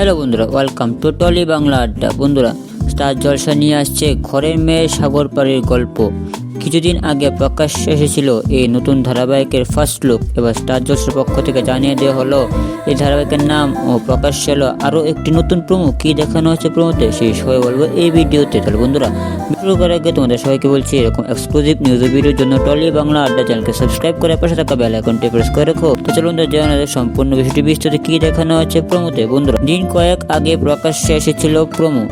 Hello বন্ধুরা welcome to trolley Bangla আড্ডা বন্ধুরা স্টার জলসা নিয়ে আসছে ঘরের মেয়ে সাগর পাড়ির গল্প। কিছুদিন আগে প্রকাশ্যে এসেছিল এই নতুন ধারাবাহিকের ফার্স্ট লুক এবার স্টার জলসার পক্ষ থেকে জানিয়ে দেওয়া হলো, এই ধারাবাহিকের নাম ও প্রকাশ্যে এলো আরও একটি নতুন প্রমো কী দেখানো হচ্ছে প্রমোতে সেই সবাই বলব এই ভিডিওতে। তাহলে বন্ধুরা ভিডিও করার আগে তোমাদের সবাইকে বলছি, এরকম এক্সক্লুসিভ নিউজ ভিডিওর জন্য টলি বাংলা আড্ডা চ্যানেলকে সাবস্ক্রাইব করে পাশে থাকা বেল আইকনটি প্রেস করে রাখো। তো চলুন তো জানা যায় সম্পূর্ণ বিষয়টি, বিস্তারিত কী দেখানো হচ্ছে প্রমোতে বন্ধুরা, দিন কয়েক আগে প্রকাশ্যে এসেছিল প্রমো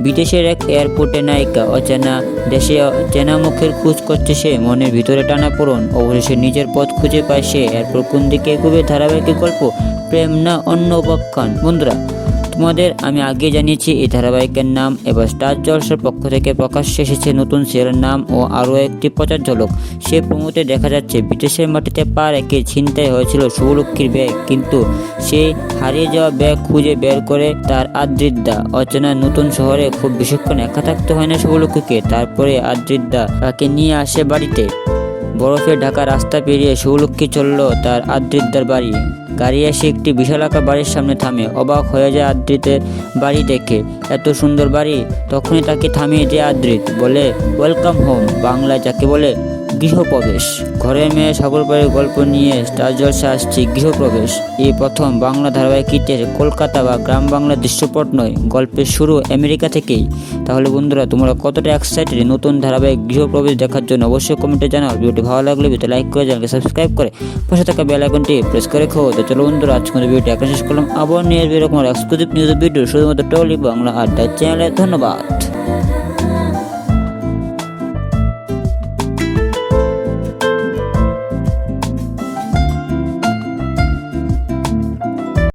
বিদেশের এক এয়ারপোর্টে নায়িকা অচেনা দেশে চেনা মুখের খোঁজ করছে সে। মনের ভিতরে টানা পড়ন। অবশেষে নিজের পথ খুঁজে পায় সে। এরপর কোন দিকে এগোবে? ধারাবাহিক গল্প, প্রেম না অন্য উপাখ্যান বন্ধুরা তোমাদের, আমি আগে জানিয়েছি, এই ধারাবাহিকের নাম এবার স্টার জলসার পক্ষ থেকে প্রকাশ্যে এসেছে নতুন সিরিয়ালের নাম ও আরও একটি প্রচার ঝলক। সে প্রমোতে দেখা যাচ্ছে বিদেশের মাটিতে পা রেখে ছিনতাই হয়েছিল শুভলক্ষ্মীর ব্যাগ, কিন্তু সে হারিয়ে যাওয়া ব্যাগ খুঁজে বের করে তার আদ্রিদ্দা অচেনা নতুন শহরে খুব বেশিক্ষণ একা থাকতে হয় না শুভলক্ষ্মীকে, তারপরে আদ্রিদ্দা তাকে নিয়ে আসে বাড়িতে। বরফে ঢাকা রাস্তা পেরিয়ে শুভলক্ষ্মী চলল তার আদ্রিদ্দার বাড়ি। গাড়ি এসে একটি বিশালাকার বাড়ির সামনে থামে। অবাক হয়ে যায় আদ্রিতের বাড়ি দেখে। এত সুন্দর বাড়ি? তখনই তাকে থামিয়ে দেয় আদ্রিত। বলে, ওয়েলকাম হোম। বাংলায় যাকে বলে গৃহপ্রবেশ। ঘরের মেয়ে সাগরপাড়ির গল্প নিয়ে স্টার জলসা আসছে গৃহপ্রবেশ। এই প্রথম বাংলা ধারাবাহিক ইতিহাসে কলকাতা বা গ্রাম বাংলার দৃশ্যপট নয়, গল্পের শুরু আমেরিকা থেকেই। তাহলে বন্ধুরা, তোমরা কতটা এক্সাইটেড নতুন ধারাবাহিক গৃহপ্রবেশ দেখার জন্য অবশ্যই কমেন্টে জানাও। ভিডিওটি ভালো লাগলে ভিডিও লাইক করে চ্যানেলকে সাবস্ক্রাইব করে পাশে থাকা বেল আইকনটি প্রেস করে খো তো চলো বন্ধুরা, আজকের ভিডিওটি এখন শেষ করলাম। আবার নিয়ে এরকম এক্সক্লুসিভ নিউজ ভিডিও শুধুমাত্র টলি বাংলা আড্ডা চ্যানেলে ধন্যবাদ।